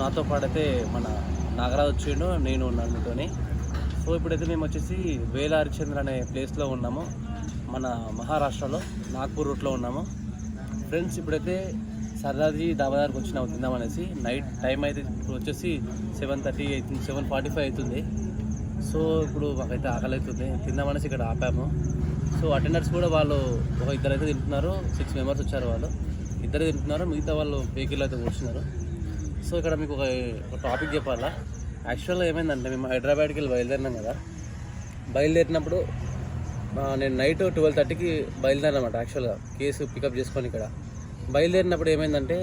నాతో పాటైతే మన నాగరాజు వచ్చిండు నేను ఉన్నాను సో ఇప్పుడైతే మేము వచ్చేసి వేల హరిచంద్ర అనే ప్లేస్లో ఉన్నాము. మన మహారాష్ట్రలో నాగ్పూర్ రూట్లో ఉన్నాము. ఫ్రెండ్స్ ఇప్పుడైతే సరదాజీ దాబాదారికి వచ్చినాము తిందామనేసి నైట్ టైం అయితే ఇప్పుడు వచ్చేసి సెవెన్ థర్టీ అవుతుంది సెవెన్ ఫార్టీ ఫైవ్ అవుతుంది. సో ఇప్పుడు మాకైతే ఆకలి అవుతుంది తిందామనేసి ఇక్కడ ఆపాము. సో అటెండర్స్ కూడా వాళ్ళు ఒక ఇద్దరు అయితే తింటున్నారు సిక్స్ మెంబర్స్ వచ్చారు వాళ్ళు. ఇద్దరు తింటున్నారు మిగతా వాళ్ళు వెహికల్ అయితే కూర్చున్నారు. సో ఇక్కడ మీకు ఒక టాపిక్ చెప్పాలా? యాక్చువల్గా ఏమైందంటే మేము హైదరాబాద్కి వెళ్ళి బయలుదేరినాం కదా. బయలుదేరినప్పుడు నేను నైట్ ట్వెల్వ్ థర్టీకి బయలుదేరినమాట యాక్చువల్గా కేసు పికప్ చేసుకొని ఇక్కడ. బయలుదేరినప్పుడు ఏమైందంటే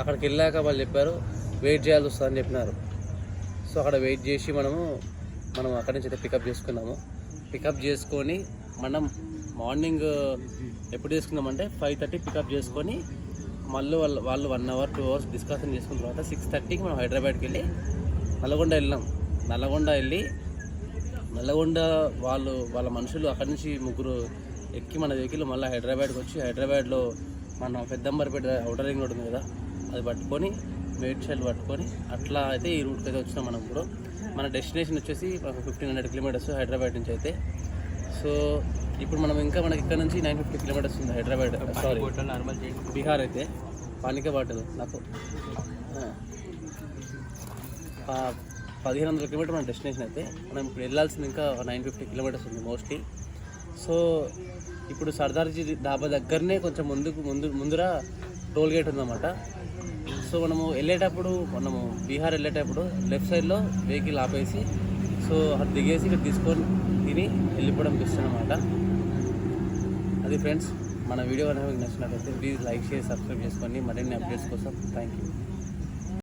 అక్కడికి వెళ్ళాక వాళ్ళు చెప్పారు వెయిట్ చేయాల్సి వస్తుందని చెప్పినారు. సో అక్కడ వెయిట్ చేసి మనము మనం అక్కడి నుంచి అయితే పికప్ చేసుకున్నాము. పికప్ చేసుకొని మనం మార్నింగ్ ఎప్పుడు చేసుకున్నామంటే ఫైవ్ థర్టీ పికప్ చేసుకొని మళ్ళీ వాళ్ళు వాళ్ళు one hour two hours discussion చేసుకున్న తర్వాత సిక్స్ థర్టీకి మనం హైదరాబాద్కి వెళ్ళి నల్గొండ వెళ్ళాం. నల్గొండ వెళ్ళి నల్గొండ వాళ్ళు వాళ్ళ మనుషులు అక్కడి నుంచి ముగ్గురు ఎక్కి మన వెహికల్ మళ్ళీ హైదరాబాద్కి వచ్చి హైదరాబాద్లో మన పెద్దంబరపేట అవుటర్ రింగ్ రోడ్ ఉంది కదా అది పట్టుకొని మేడ్చల్ పట్టుకొని అట్లా అయితే ఈ రూట్కి అయితే వచ్చినాం మనం ఇప్పుడు. మన డెస్టినేషన్ వచ్చేసి ఫిఫ్టీన్ హండ్రెడ్ కిలోమీటర్స్ హైదరాబాద్ నుంచి అయితే. సో ఇప్పుడు మనం ఇంకా మనకి ఇక్కడ నుంచి నైన్ ఫిఫ్టీ కిలోమీటర్స్ ఉంది హైదరాబాద్ సారీ నార్మల్ బీహార్ అయితే. పానిక బాటలు నాకు. పదిహేను వందల కిలోమీటర్ మన డెస్టినేషన్ అయితే. మనం ఇప్పుడు వెళ్ళాల్సింది ఇంకా నైన్ ఫిఫ్టీ కిలోమీటర్స్ ఉంది మోస్ట్లీ సో ఇప్పుడు సర్దార్జీ డాబా దగ్గరనే కొంచెం ముందుకు ముందు ముందర టోల్ గేట్ ఉందన్నమాట. సో మనము వెళ్ళేటప్పుడు మనము బీహార్ వెళ్ళేటప్పుడు లెఫ్ట్ సైడ్లో వెహికల్ ఆపేసి సో అది దిగేసి ఇక్కడ తీసుకొని తిని వెళ్ళిపోవడం బెస్ట్ అనమాట అది ఫ్రెండ్స్ మన వీడియో అనేది మీకు నచ్చినట్లయితే ప్లీజ్ లైక్ చేసి సబ్స్క్రైబ్ చేసుకోండి. మరిన్ని అప్డేట్స్ కోసం థ్యాంక్ యూ